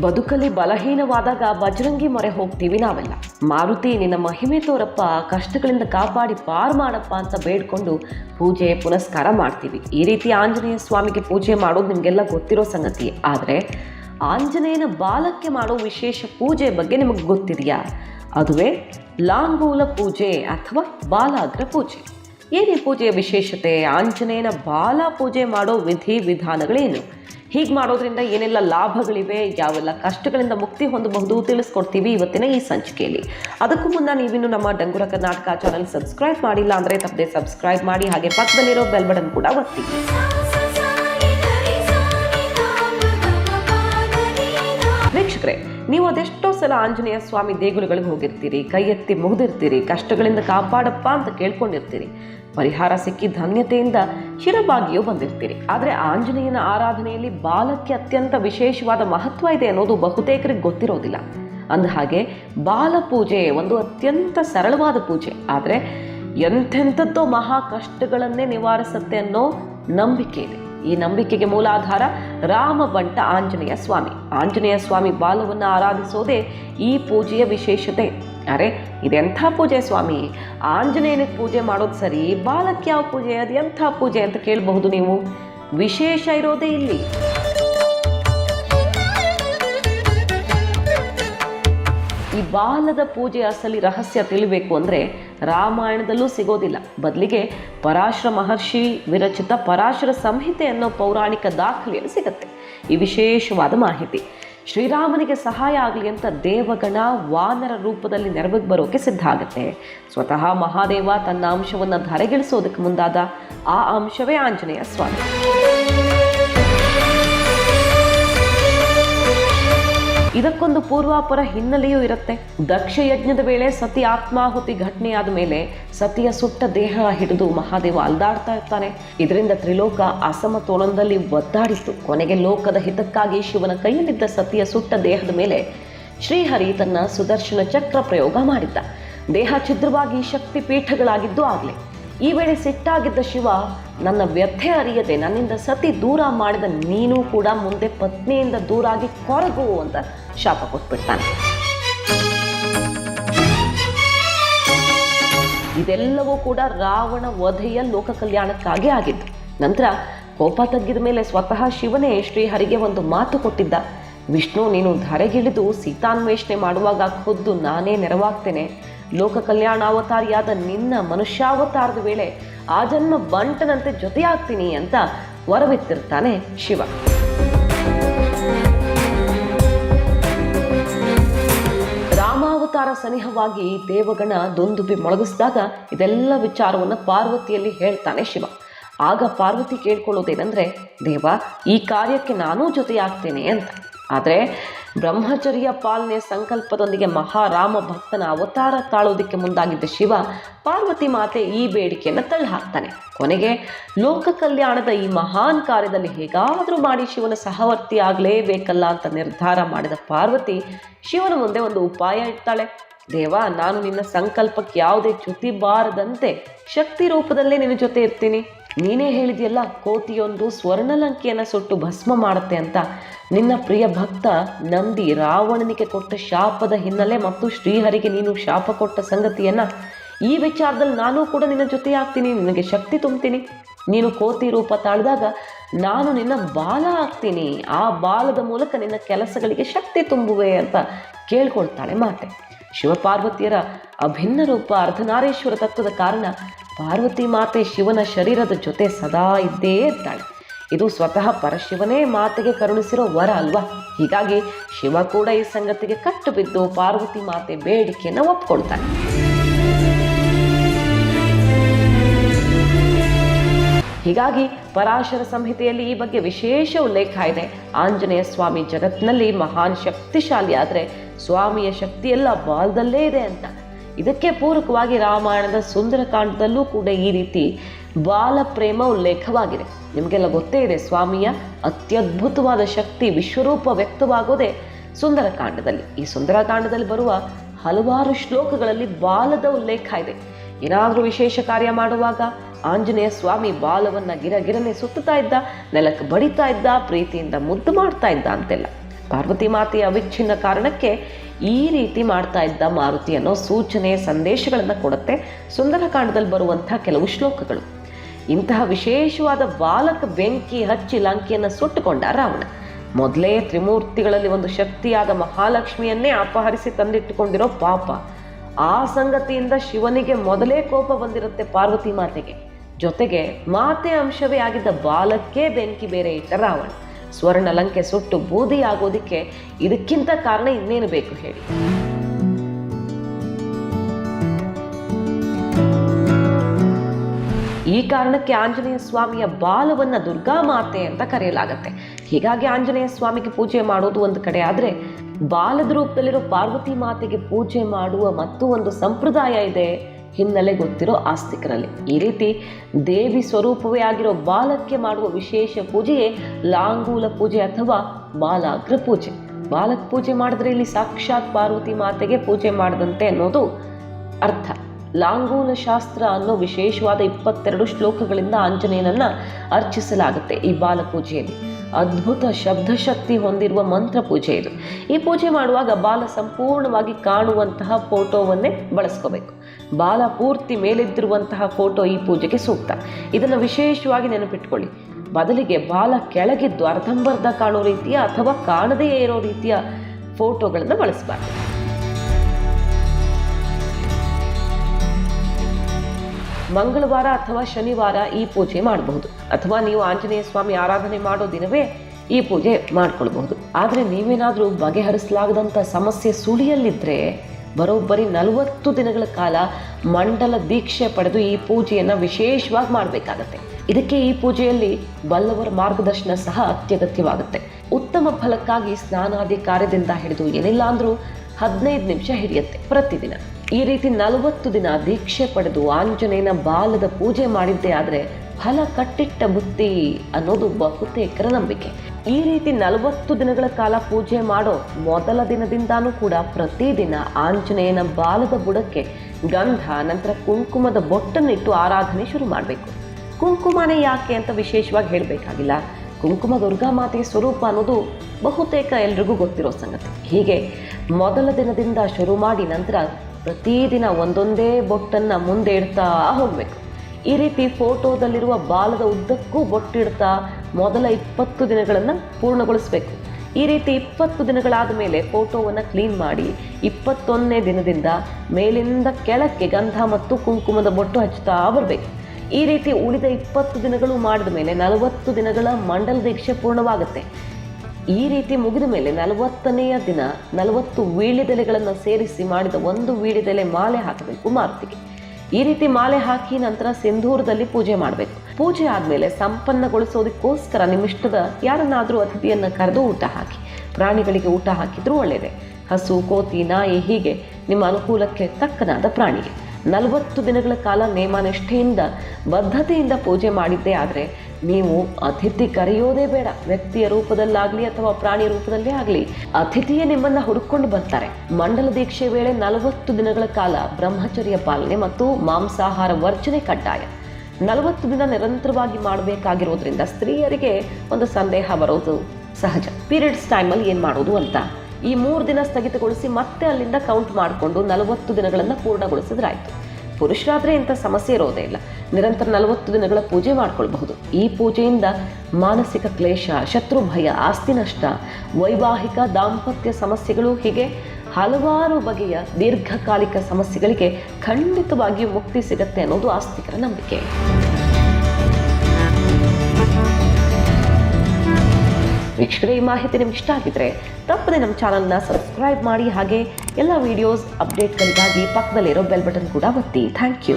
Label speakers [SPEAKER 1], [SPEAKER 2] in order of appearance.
[SPEAKER 1] ಬದುಕಲ್ಲಿ ಬಲಹೀನವಾದಾಗ ಬಜರಂಗಿ ಮೊರೆ ಹೋಗ್ತೀವಿ ನಾವೆಲ್ಲ. ಮಾರುತಿ, ನಿನ್ನ ಮಹಿಮೆ ತೋರಪ್ಪ, ಕಷ್ಟಗಳಿಂದ ಕಾಪಾಡಿ ಪಾರು ಮಾಡಪ್ಪ ಅಂತ ಬೇಡ್ಕೊಂಡು ಪೂಜೆ, ಪುನಸ್ಕಾರ ಮಾಡ್ತೀವಿ. ಈ ರೀತಿ ಆಂಜನೇಯ ಸ್ವಾಮಿಗೆ ಪೂಜೆ ಮಾಡೋದು ನಿಮಗೆಲ್ಲ ಗೊತ್ತಿರೋ ಸಂಗತಿ. ಆದರೆ ಆಂಜನೇಯನ ಬಾಲಕ್ಕೆ ಮಾಡೋ ವಿಶೇಷ ಪೂಜೆ ಬಗ್ಗೆ ನಿಮಗೆ ಗೊತ್ತಿದೆಯಾ? ಅದುವೇ ಲಾಂಗೂಲ ಪೂಜೆ ಅಥವಾ ಬಾಲಾಗ್ರ ಪೂಜೆ. ಏನೇ ಪೂಜೆಯ ವಿಶೇಷತೆ, ಆಂಜನೇಯನ ಬಾಲ ಪೂಜೆ ಮಾಡೋ ವಿಧಿ ವಿಧಾನಗಳೇನು? ಹೀಗೆ ಮಾಡೋದ್ರಿಂದ ಏನೆಲ್ಲ ಲಾಭಗಳಿವೆ, ಯಾವೆಲ್ಲ ಕಷ್ಟಗಳಿಂದ ಮುಕ್ತಿ ಹೊಂದಬಹುದು ತಿಳಿಸ್ಕೊಡ್ತೀವಿ ಇವತ್ತಿನ ಈ ಸಂಚಿಕೆಯಲ್ಲಿ. ಅದಕ್ಕೂ ಮುನ್ನ ನೀವಿನ್ನು ನಮ್ಮ ಡಂಗುರ ಕರ್ನಾಟಕ ಚಾನಲ್ ಸಬ್ಸ್ಕ್ರೈಬ್ ಮಾಡಿಲ್ಲ ಅಂದರೆ ತಪ್ಪದೆ ಸಬ್ಸ್ಕ್ರೈಬ್ ಮಾಡಿ, ಹಾಗೆ ಪಕ್ಕದಲ್ಲಿರೋ ಬೆಲ್ ಬಟನ್ ಕೂಡ ಒತ್ತಿ. ನೀವು ಅದೆಷ್ಟೋ ಸಲ ಆಂಜನೇಯ ಸ್ವಾಮಿ ದೇಗುಲಗಳಿಗೆ ಹೋಗಿರ್ತೀರಿ, ಕೈ ಎತ್ತಿ ಮುಗಿದಿರ್ತೀರಿ, ಕಷ್ಟಗಳಿಂದ ಕಾಪಾಡಪ್ಪ ಅಂತ ಕೇಳ್ಕೊಂಡಿರ್ತೀರಿ. ಪರಿಹಾರ ಸಿಕ್ಕಿ ಧನ್ಯತೆಯಿಂದ ಶಿರಬಾಗಿಯೂ ಬಂದಿರ್ತೀರಿ. ಆದರೆ ಆಂಜನೇಯನ ಆರಾಧನೆಯಲ್ಲಿ ಬಾಲಕ್ಕೆ ಅತ್ಯಂತ ವಿಶೇಷವಾದ ಮಹತ್ವ ಇದೆ ಅನ್ನೋದು ಬಹುತೇಕರಿಗೆ ಗೊತ್ತಿರೋದಿಲ್ಲ. ಅಂದಹಾಗೆ ಬಾಲ ಪೂಜೆ ಒಂದು ಅತ್ಯಂತ ಸರಳವಾದ ಪೂಜೆ. ಆದರೆ ಎಂಥೆಂಥದ್ದೋ ಮಹಾ ಕಷ್ಟಗಳನ್ನೇ ನಿವಾರಿಸುತ್ತೆ ಅನ್ನೋ ನಂಬಿಕೆ ಇದೆ. ಈ ನಂಬಿಕೆಗೆ ಮೂಲಾಧಾರ ರಾಮ ಬಂಟ ಆಂಜನೇಯ ಸ್ವಾಮಿ. ಆಂಜನೇಯ ಸ್ವಾಮಿ ಬಾಲವನ್ನು ಆರಾಧಿಸೋದೇ ಈ ಪೂಜೆಯ ವಿಶೇಷತೆ. ಅರೆ, ಇದೆಂಥ ಪೂಜೆ ಸ್ವಾಮಿ? ಆಂಜನೇಯನಿಗೆ ಪೂಜೆ ಮಾಡೋದು ಸರಿ, ಬಾಲಕ್ಕೆ ಯಾವ ಪೂಜೆ? ಅದು ಎಂಥ ಪೂಜೆ ಅಂತ ಕೇಳಬಹುದು ನೀವು? ವಿಶೇಷ ಇರೋದೇ ಇಲ್ಲಿ. ಈ ಬಾಲದ ಪೂಜೆ ಅಸಲಿ ರಹಸ್ಯ ತಿಳಿಬೇಕು ಅಂದರೆ ರಾಮಾಯಣದಲ್ಲೂ ಸಿಗೋದಿಲ್ಲ. ಬದಲಿಗೆ ಪರಾಶರ ಮಹರ್ಷಿ ವಿರಚಿತ ಪರಾಶರ ಸಂಹಿತೆ ಅನ್ನೋ ಪೌರಾಣಿಕ ದಾಖಲೆಯಲ್ಲಿ ಸಿಗುತ್ತೆ. ಈ ವಿಶೇಷವಾದ ಮಾಹಿತಿ. ಶ್ರೀರಾಮನಿಗೆ ಸಹಾಯ ಆಗಲಿ ಅಂತ ದೇವಗಣ ವಾನರ ರೂಪದಲ್ಲಿ ನೆರವಿಗೆ ಬರೋಕೆ ಸಿದ್ಧ ಆಗುತ್ತೆ. ಸ್ವತಃ ಮಹಾದೇವ ತನ್ನ ಅಂಶವನ್ನು ಧರೆಗಿಳಿಸೋದಕ್ಕೆ ಮುಂದಾದ ಆ ಅಂಶವೇ ಆಂಜನೇಯ ಸ್ವಾಮಿ. ಇದಕ್ಕೊಂದು ಪೂರ್ವಾಪರ ಹಿನ್ನೆಲೆಯೂ ಇರುತ್ತೆ. ದಕ್ಷ ಯಜ್ಞದ ವೇಳೆ ಸತಿ ಆತ್ಮಾಹುತಿ ಘಟನೆಯಾದ ಮೇಲೆ ಸತಿಯ ಸುಟ್ಟ ದೇಹ ಹಿಡಿದು ಮಹಾದೇವ ಅಲ್ದಾಡ್ತಾ ಇರ್ತಾನೆ. ಇದರಿಂದ ತ್ರಿಲೋಕ ಅಸಮತೋಲನದಲ್ಲಿ ಒದ್ದಾಡಿತು ಕೊನೆಗೆ ಲೋಕದ ಹಿತಕ್ಕಾಗಿ ಶಿವನ ಕೈಯಲ್ಲಿದ್ದ ಸತಿಯ ಸುಟ್ಟ ದೇಹದ ಮೇಲೆ ಶ್ರೀಹರಿ ತನ್ನ ಸುದರ್ಶನ ಚಕ್ರ ಪ್ರಯೋಗ ಮಾಡಿದ್ದ. ದೇಹ ಛಿದ್ರವಾಗಿ ಶಕ್ತಿ ಪೀಠಗಳಾಗಿದ್ದು ಆಗಲೇ. ಈ ವೇಳೆ ಸಿಟ್ಟಾಗಿದ್ದ ಶಿವ, ನನ್ನ ವ್ಯಥೆ ಅರಿಯದೆ ನನ್ನಿಂದ ಸತಿ ದೂರ ಮಾಡಿದ ನೀನು ಕೂಡ ಮುಂದೆ ಪತ್ನಿಯಿಂದ ದೂರಾಗಿ ಕೊರಗು ಅಂತ ಶಾಪ ಕೊಟ್ಬಿಡ್ತಾನೆ. ಇದೆಲ್ಲವೂ ಕೂಡ ರಾವಣ ವಧೆಯ ಲೋಕ ಕಲ್ಯಾಣಕ್ಕಾಗಿ ಆಗಿದ್ದು ನಂತರ ಕೋಪ ತಗ್ಗಿದ ಮೇಲೆ ಸ್ವತಃ ಶಿವನೇ ಶ್ರೀಹರಿಗೆ ಒಂದು ಮಾತು ಕೊಟ್ಟಿದ್ದ. ವಿಷ್ಣು, ನೀನು ಧರೆಗಿಳಿದು ಸೀತಾನ್ವೇಷಣೆ ಮಾಡುವಾಗ ಖುದ್ದು ನಾನೇ ನೆರವಾಗ್ತೇನೆ. ಲೋಕ ಕಲ್ಯಾಣಾವತಾರಿಯಾದ ನಿನ್ನ ಮನುಷ್ಯಾವತಾರದ ವೇಳೆ ಆ ಜನ್ಮ ಬಂಟನಂತೆ ಜೊತೆಯಾಗ್ತೀನಿ ಅಂತ ವರವಿತ್ತಿರ್ತಾನೆ ಶಿವ. ರಾಮಾವತಾರ ಸನಿಹವಾಗಿ ದೇವಗಣ ದೊಂದುಬಿ ಮೊಳಗಿಸಿದಾಗ ಇದೆಲ್ಲ ವಿಚಾರವನ್ನು ಪಾರ್ವತಿಯಲ್ಲಿ ಹೇಳ್ತಾನೆ ಶಿವ. ಆಗ ಪಾರ್ವತಿ ಕೇಳ್ಕೊಳ್ಳೋದೇನೆಂದರೆ, ದೇವ, ಈ ಕಾರ್ಯಕ್ಕೆ ನಾನೂ ಜೊತೆಯಾಗ್ತೇನೆ ಅಂತ. ಆದರೆ ಬ್ರಹ್ಮಚರ್ಯ ಪಾಲನೆ ಸಂಕಲ್ಪದೊಂದಿಗೆ ಮಹಾರಾಮ ಭಕ್ತನ ಅವತಾರ ತಾಳೋದಕ್ಕೆ ಮುಂದಾಗಿದ್ದ ಶಿವ ಪಾರ್ವತಿ ಮಾತೆ ಈ ಬೇಡಿಕೆಯನ್ನು ತಳ್ಳಿ ಹಾಕ್ತಾನೆ ಕೊನೆಗೆ ಲೋಕ ಕಲ್ಯಾಣದ ಈ ಮಹಾನ್ ಕಾರ್ಯದಲ್ಲಿ ಹೇಗಾದರೂ ಮಾಡಿ ಶಿವನ ಸಹವರ್ತಿ ಆಗಲೇಬೇಕಲ್ಲ ಅಂತ ನಿರ್ಧಾರ ಮಾಡಿದ ಪಾರ್ವತಿ ಶಿವನ ಮುಂದೆ ಒಂದು ಉಪಾಯ ಇಡ್ತಾಳೆ. ದೇವ, ನಾನು ನಿನ್ನ ಸಂಕಲ್ಪಕ್ಕೆ ಯಾವುದೇ ಚ್ಯುತಿ ಬಾರದಂತೆ ಶಕ್ತಿ ರೂಪದಲ್ಲೇ ನಿನ್ನ ಜೊತೆ ಇರ್ತೀನಿ. ನೀನೇ ಹೇಳಿದೆಯಲ್ಲ, ಕೋತಿಯೊಂದು ಸ್ವರ್ಣಲಂಕೆಯನ್ನು ಸುಟ್ಟು ಭಸ್ಮ ಮಾಡುತ್ತೆ ಅಂತ. ನಿನ್ನ ಪ್ರಿಯ ಭಕ್ತ ನಂದಿ ರಾವಣನಿಗೆ ಕೊಟ್ಟ ಶಾಪದ ಹಿನ್ನೆಲೆ ಮತ್ತು ಶ್ರೀಹರಿಗೆ ನೀನು ಶಾಪ ಕೊಟ್ಟ ಸಂಗತಿಯನ್ನು, ಈ ವಿಚಾರದಲ್ಲಿ ನಾನು ಕೂಡ ನಿನ್ನ ಜೊತೆ ಆಗ್ತೀನಿ, ನಿನಗೆ ಶಕ್ತಿ ತುಂಬ್ತೀನಿ. ನೀನು ಕೋತಿ ರೂಪ ತಾಳಿದಾಗ ನಾನು ನಿನ್ನ ಬಾಲ ಆಗ್ತೀನಿ. ಆ ಬಾಲದ ಮೂಲಕ ನಿನ್ನ ಕೆಲಸಗಳಿಗೆ ಶಕ್ತಿ ತುಂಬುವೆ ಅಂತ ಕೇಳ್ಕೊಳ್ತಾಳೆ ಮಾತೆ. ಶಿವಪಾರ್ವತಿಯರ ಅಭಿನ್ನ ರೂಪ ಅರ್ಧನಾರೇಶ್ವರ ತತ್ವದ ಕಾರಣ ಪಾರ್ವತಿ ಮಾತೆ ಶಿವನ ಶರೀರದ ಜೊತೆ ಸದಾ ಇದ್ದೇ ಇದ್ದಾಳೆ ಇದು ಸ್ವತಃ ಪರಶಿವನೇ ಮಾತೆಗೆ ಕರುಣಿಸಿರೋ ವರ ಅಲ್ವಾ? ಹೀಗಾಗಿ ಶಿವ ಕೂಡ ಈ ಸಂಗತಿಗೆ ಕಟ್ಟು ಬಿದ್ದು ಪಾರ್ವತಿ ಮಾತೆ ಬೇಡಿಕೆಯನ್ನು ಒಪ್ಕೊಳ್ತಾನೆ. ಹೀಗಾಗಿ ಪರಾಶರ ಸಂಹಿತೆಯಲ್ಲಿ ಈ ಬಗ್ಗೆ ವಿಶೇಷ ಉಲ್ಲೇಖ ಇದೆ. ಆಂಜನೇಯ ಸ್ವಾಮಿ ಜಗತ್ತಿನಲ್ಲಿ ಮಹಾನ್ ಶಕ್ತಿಶಾಲಿ ಆದರೆ ಸ್ವಾಮಿಯ ಶಕ್ತಿಯೆಲ್ಲ ಬಾಲದಲ್ಲೇ ಇದೆ ಅಂತ. ಇದಕ್ಕೆ ಪೂರಕವಾಗಿ ರಾಮಾಯಣದ ಸುಂದರಕಾಂಡದಲ್ಲೂ ಕೂಡ ಈ ರೀತಿ ಬಾಲ ಪ್ರೇಮ ಉಲ್ಲೇಖವಾಗಿದೆ. ನಿಮಗೆಲ್ಲ ಗೊತ್ತೇ ಇದೆ, ಸ್ವಾಮಿಯ ಅತ್ಯದ್ಭುತವಾದ ಶಕ್ತಿ ವಿಶ್ವರೂಪ ವ್ಯಕ್ತವಾಗೋದೇ ಸುಂದರಕಾಂಡದಲ್ಲಿ. ಈ ಸುಂದರಕಾಂಡದಲ್ಲಿ ಬರುವ ಹಲವಾರು ಶ್ಲೋಕಗಳಲ್ಲಿ ಬಾಲದ ಉಲ್ಲೇಖ ಇದೆ. ಏನಾದರೂ ವಿಶೇಷ ಕಾರ್ಯ ಮಾಡುವಾಗ ಆಂಜನೇಯ ಸ್ವಾಮಿ ಬಾಲವನ್ನು ಗಿರಗಿರನೆ ಸುತ್ತುತ್ತಾ ಇದ್ದ, ನೆಲಕ್ಕೆ ಬಡಿತಾ ಇದ್ದ, ಪ್ರೀತಿಯಿಂದ ಮುದ್ದು ಮಾಡ್ತಾ ಇದ್ದ ಅಂತೆಲ್ಲ. ಪಾರ್ವತಿ ಮಾತೆಯ ಅವಿಚ್ಛಿನ್ನ ಕಾರಣಕ್ಕೆ ಈ ರೀತಿ ಮಾಡ್ತಾ ಇದ್ದ ಮಾರುತಿ ಅನ್ನೋ ಸೂಚನೆ, ಸಂದೇಶಗಳನ್ನು ಕೊಡುತ್ತೆ ಸುಂದರಕಾಂಡದಲ್ಲಿ ಬರುವಂಥ ಕೆಲವು ಶ್ಲೋಕಗಳು. ಇಂತಹ ವಿಶೇಷವಾದ ಬಾಲಕ ಬೆಂಕಿ ಹಚ್ಚಿ ಲಂಕೆಯನ್ನು ಸುಟ್ಟುಕೊಂಡ ರಾವಣ. ಮೊದಲೇ ತ್ರಿಮೂರ್ತಿಗಳಲ್ಲಿ ಒಂದು ಶಕ್ತಿಯಾದ ಮಹಾಲಕ್ಷ್ಮಿಯನ್ನೇ ಅಪಹರಿಸಿ ತಂದಿಟ್ಟುಕೊಂಡಿರೋ ಪಾಪ. ಆ ಸಂಗತಿಯಿಂದ ಶಿವನಿಗೆ ಮೊದಲೇ ಕೋಪ ಬಂದಿರುತ್ತೆ ಪಾರ್ವತಿ ಮಾತೆಗೆ. ಜೊತೆಗೆ ಮಾತೆ ಅಂಶವೇ ಆಗಿದ್ದ ಬಾಲಕ್ಕೆ ಬೆಂಕಿ ಬೇರೆ ಇಟ್ಟ ರಾವಣ. ಸ್ವರ್ಣ ಲಂಕೆ ಸುಟ್ಟು ಬೂದಿ ಆಗೋದಕ್ಕೆ ಇದಕ್ಕಿಂತ ಕಾರಣ ಇನ್ನೇನು ಬೇಕು ಹೇಳಿ? ಈ ಕಾರಣಕ್ಕೆ ಆಂಜನೇಯ ಸ್ವಾಮಿಯ ಬಾಲವನ್ನ ದುರ್ಗಾ ಮಾತೆ ಅಂತ ಕರೆಯಲಾಗತ್ತೆ. ಹೀಗಾಗಿ ಆಂಜನೇಯ ಸ್ವಾಮಿಗೆ ಪೂಜೆ ಮಾಡೋದು ಒಂದು ಕಡೆ ಆದರೆ ಬಾಲದ ರೂಪದಲ್ಲಿರೋ ಪಾರ್ವತಿ ಮಾತೆಗೆ ಪೂಜೆ ಮಾಡುವ ಮತ್ತು ಒಂದು ಸಂಪ್ರದಾಯ ಇದೆ. ಹಿನ್ನೆಲೆ ಗೊತ್ತಿರೋ ಆಸ್ತಿಕರಲ್ಲಿ. ಈ ರೀತಿ ದೇವಿ ಸ್ವರೂಪವೇ ಆಗಿರೋ ಬಾಲಕ್ಕೆ ಮಾಡುವ ವಿಶೇಷ ಪೂಜೆಯೇ ಲಾಂಗೂಲ ಪೂಜೆ ಅಥವಾ ಬಾಲಾಗ್ರ ಪೂಜೆ. ಬಾಲಕ್ ಪೂಜೆ ಮಾಡಿದ್ರೆ ಇಲ್ಲಿ ಸಾಕ್ಷಾತ್ ಪಾರ್ವತಿ ಮಾತೆಗೆ ಪೂಜೆ ಮಾಡದಂತೆ ಅನ್ನೋದು ಅರ್ಥ. ಲಾಂಗೂಲ ಶಾಸ್ತ್ರ ಅನ್ನೋ ವಿಶೇಷವಾದ ಇಪ್ಪತ್ತೆರಡು ಶ್ಲೋಕಗಳಿಂದ ಆಂಜನೇಯನನ್ನ ಅರ್ಚಿಸಲಾಗುತ್ತೆ ಈ ಬಾಲ ಪೂಜೆಯಲ್ಲಿ. ಅದ್ಭುತ ಶಬ್ದಶಕ್ತಿ ಹೊಂದಿರುವ ಮಂತ್ರ ಪೂಜೆ ಇದು. ಈ ಪೂಜೆ ಮಾಡುವಾಗ ಬಾಲ ಸಂಪೂರ್ಣವಾಗಿ ಕಾಣುವಂತಹ ಫೋಟೋವನ್ನೇ ಬಳಸ್ಕೋಬೇಕು. ಬಾಲ ಪೂರ್ತಿ ಮೇಲೆದ್ದಿರುವಂತಹ ಫೋಟೋ ಈ ಪೂಜೆಗೆ ಸೂಕ್ತ. ಇದನ್ನು ವಿಶೇಷವಾಗಿ ನೆನಪಿಟ್ಕೊಳ್ಳಿ. ಬದಲಿಗೆ ಬಾಲ ಕೆಳಗಿದ್ದು ಅರ್ಧಂಬರ್ಧ ಕಾಣೋ ರೀತಿಯ ಅಥವಾ ಕಾಣದೇ ಇರೋ ರೀತಿಯ ಫೋಟೋಗಳನ್ನು ಬಳಸಬಾರ್ದು. ಮಂಗಳವಾರ ಅಥವಾ ಶನಿವಾರ ಈ ಪೂಜೆ ಮಾಡಬಹುದು. ಅಥವಾ ನೀವು ಆಂಜನೇಯ ಸ್ವಾಮಿ ಆರಾಧನೆ ಮಾಡೋ ದಿನವೇ ಈ ಪೂಜೆ ಮಾಡ್ಕೊಳ್ಬಹುದು. ಆದರೆ ನೀವೇನಾದರೂ ಬಗೆಹರಿಸಲಾಗದಂಥ ಸಮಸ್ಯೆ ಸುಳಿಯಲ್ಲಿದ್ದರೆ ಬರೋಬ್ಬರಿ ನಲವತ್ತು ದಿನಗಳ ಕಾಲ ಮಂಡಲ ದೀಕ್ಷೆ ಪಡೆದು ಈ ಪೂಜೆಯನ್ನು ವಿಶೇಷವಾಗಿ ಮಾಡಬೇಕಾಗತ್ತೆ. ಇದಕ್ಕೆ ಈ ಪೂಜೆಯಲ್ಲಿ ಬಲ್ಲವರ ಮಾರ್ಗದರ್ಶನ ಸಹ ಅತ್ಯಗತ್ಯವಾಗುತ್ತೆ. ಉತ್ತಮ ಫಲಕ್ಕಾಗಿ ಸ್ನಾನಾದಿ ಕಾರ್ಯದಿಂದ ಹಿಡಿದು ಏನಿಲ್ಲ ಅಂದರೂ ಹದಿನೈದು ನಿಮಿಷ ಹಿಡಿಯುತ್ತೆ ಪ್ರತಿದಿನ. ಈ ರೀತಿ ನಲವತ್ತು ದಿನ ದೀಕ್ಷೆ ಪಡೆದು ಆಂಜನೇಯನ ಬಾಲದ ಪೂಜೆ ಮಾಡಿದ್ದೇ ಆದರೆ ಫಲ ಕಟ್ಟಿಟ್ಟ ಬುತ್ತಿ ಅನ್ನೋದು ಬಹುತೇಕರ ನಂಬಿಕೆ. ಈ ರೀತಿ ನಲವತ್ತು ದಿನಗಳ ಕಾಲ ಪೂಜೆ ಮಾಡೋ ಮೊದಲ ದಿನದಿಂದಾನೂ ಕೂಡ ಪ್ರತಿದಿನ ಆಂಜನೇಯನ ಬಾಲದ ಬುಡಕ್ಕೆ ಗಂಧ, ನಂತರ ಕುಂಕುಮದ ಬೊಟ್ಟನ್ನಿಟ್ಟು ಆರಾಧನೆ ಶುರು ಮಾಡಬೇಕು. ಕುಂಕುಮನೇ ಯಾಕೆ ಅಂತ ವಿಶೇಷವಾಗಿ ಹೇಳಬೇಕಾಗಿಲ್ಲ. ಕುಂಕುಮ ದುರ್ಗಾ ಮಾತೆಯ ಸ್ವರೂಪ ಅನ್ನೋದು ಬಹುತೇಕ ಎಲ್ರಿಗೂ ಗೊತ್ತಿರೋ ಸಂಗತಿ. ಹೀಗೆ ಮೊದಲ ದಿನದಿಂದ ಶುರು ಮಾಡಿ ನಂತರ ಪ್ರತಿದಿನ ಒಂದೊಂದೇ ಬೊಟ್ಟನ್ನು ಮುಂದೆ ಇಡ್ತಾ ಹೋಗಬೇಕು. ಈ ರೀತಿ ಫೋಟೋದಲ್ಲಿರುವ ಬಾಲದ ಉದ್ದಕ್ಕೂ ಬೊಟ್ಟಿಡ್ತಾ ಮೊದಲ ಇಪ್ಪತ್ತು ದಿನಗಳನ್ನು ಪೂರ್ಣಗೊಳಿಸಬೇಕು. ಈ ರೀತಿ ಇಪ್ಪತ್ತು ದಿನಗಳಾದ ಮೇಲೆ ಫೋಟೋವನ್ನು ಕ್ಲೀನ್ ಮಾಡಿ ಇಪ್ಪತ್ತೊಂದನೇ ದಿನದಿಂದ ಮೇಲಿಂದ ಕೆಳಕ್ಕೆ ಗಂಧ ಮತ್ತು ಕುಂಕುಮದ ಬೊಟ್ಟು ಹಚ್ಚುತ್ತಾ ಬರಬೇಕು. ಈ ರೀತಿ ಉಳಿದ ಇಪ್ಪತ್ತು ದಿನಗಳು ಮಾಡಿದ ಮೇಲೆ ನಲವತ್ತು ದಿನಗಳ ಮಂಡಲ ದೀಕ್ಷೆ ಪೂರ್ಣವಾಗುತ್ತೆ. ಈ ರೀತಿ ಮುಗಿದ ಮೇಲೆ ನಲವತ್ತನೆಯ ದಿನ ನಲವತ್ತು ವೀಳ್ಯದೆಲೆಗಳನ್ನು ಸೇರಿಸಿ ಮಾಡಿದ ಒಂದು ವೀಳ್ಯದೆಲೆ ಮಾಲೆ ಹಾಕಬೇಕು ಮಾರುತಿಗೆ. ಈ ರೀತಿ ಮಾಲೆ ಹಾಕಿ ನಂತರ ಸಿಂಧೂರದಲ್ಲಿ ಪೂಜೆ ಮಾಡಬೇಕು. ಪೂಜೆ ಆದಮೇಲೆ ಸಂಪನ್ನಗೊಳಿಸೋದಕ್ಕೋಸ್ಕರ ನಿಮ್ಮಿಷ್ಟದ ಯಾರನ್ನಾದರೂ ಅತಿಥಿಯನ್ನು ಕರೆದು ಊಟ ಹಾಕಿ, ಪ್ರಾಣಿಗಳಿಗೆ ಊಟ ಹಾಕಿದರೂ ಒಳ್ಳೆಯದೇ ಹಸು, ಕೋತಿ, ನಾಯಿ ಹೀಗೆ ನಿಮ್ಮ ಅನುಕೂಲಕ್ಕೆ ತಕ್ಕನಾದ ಪ್ರಾಣಿಗೆ ನಲವತ್ತು ದಿನಗಳ ಕಾಲ ನೇಮನಿಷ್ಠೆಯಿಂದ, ಬದ್ಧತೆಯಿಂದ ಪೂಜೆ ಮಾಡಿದ್ದೇ ಆದರೆ ನೀವು ಅತಿಥಿ ಕರೆಯೋದೇ ಬೇಡ. ವ್ಯಕ್ತಿಯ ರೂಪದಲ್ಲಾಗಲಿ ಅಥವಾ ಪ್ರಾಣಿ ರೂಪದಲ್ಲೇ ಆಗಲಿ, ಅತಿಥಿಯೇ ನಿಮ್ಮನ್ನು ಹುಡುಕೊಂಡು ಬರ್ತಾರೆ. ಮಂಡಲ ದೀಕ್ಷೆ ವೇಳೆ ನಲವತ್ತು ದಿನಗಳ ಕಾಲ ಬ್ರಹ್ಮಚರ್ಯ ಪಾಲನೆ ಮತ್ತು ಮಾಂಸಾಹಾರ ವರ್ಜನೆ ಕಡ್ಡಾಯ. ನಲವತ್ತು ದಿನ ನಿರಂತರವಾಗಿ ಮಾಡಬೇಕಾಗಿರೋದ್ರಿಂದ ಸ್ತ್ರೀಯರಿಗೆ ಒಂದು ಸಂದೇಹ ಬರೋದು ಸಹಜ. ಪೀರಿಯಡ್ಸ್ ಟೈಮಲ್ಲಿ ಏನು ಮಾಡೋದು ಅಂತ. ಈ ಮೂರು ದಿನ ಸ್ಥಗಿತಗೊಳಿಸಿ ಮತ್ತೆ ಅಲ್ಲಿಂದ ಕೌಂಟ್ ಮಾಡಿಕೊಂಡು ನಲವತ್ತು ದಿನಗಳನ್ನು ಪೂರ್ಣಗೊಳಿಸಿದ್ರಾಯ್ತು. ಪುರುಷರಾದರೆ ಇಂಥ ಸಮಸ್ಯೆ ಇರೋದೇ ಇಲ್ಲ. ನಿರಂತರ ನಲವತ್ತು ದಿನಗಳ ಪೂಜೆ ಮಾಡ್ಕೊಳ್ಬಹುದು. ಈ ಪೂಜೆಯಿಂದ ಮಾನಸಿಕ ಕ್ಲೇಶ ಶತ್ರು ಭಯ ಆಸ್ತಿ ನಷ್ಟ, ವೈವಾಹಿಕ ದಾಂಪತ್ಯ ಸಮಸ್ಯೆಗಳು ಹೀಗೆ ಹಲವಾರು ಬಗೆಯ ದೀರ್ಘಕಾಲಿಕ ಸಮಸ್ಯೆಗಳಿಗೆ ಖಂಡಿತವಾಗಿಯೂ ಮುಕ್ತಿ ಸಿಗುತ್ತೆ ಅನ್ನೋದು ಆಸ್ತಿಕರ ನಂಬಿಕೆ. ವೀಕ್ಷಕರೇ, ಈ ಮಾಹಿತಿ ನಿಮ್ಗೆ ಇಷ್ಟ ಆಗಿದ್ರೆ ತಪ್ಪದೆ ನಮ್ಮ ಚಾನಲ್ನ ಸಬ್ಸ್ಕ್ರೈಬ್ ಮಾಡಿ ಹಾಗೆ ಎಲ್ಲ ವಿಡಿಯೋಸ್ ಅಪ್ಡೇಟ್ಗಳಿಗಾಗಿ ಪಕ್ಕದಲ್ಲಿರೋ ಬೆಲ್ ಬಟನ್ ಕೂಡ ಒತ್ತಿ. Thank you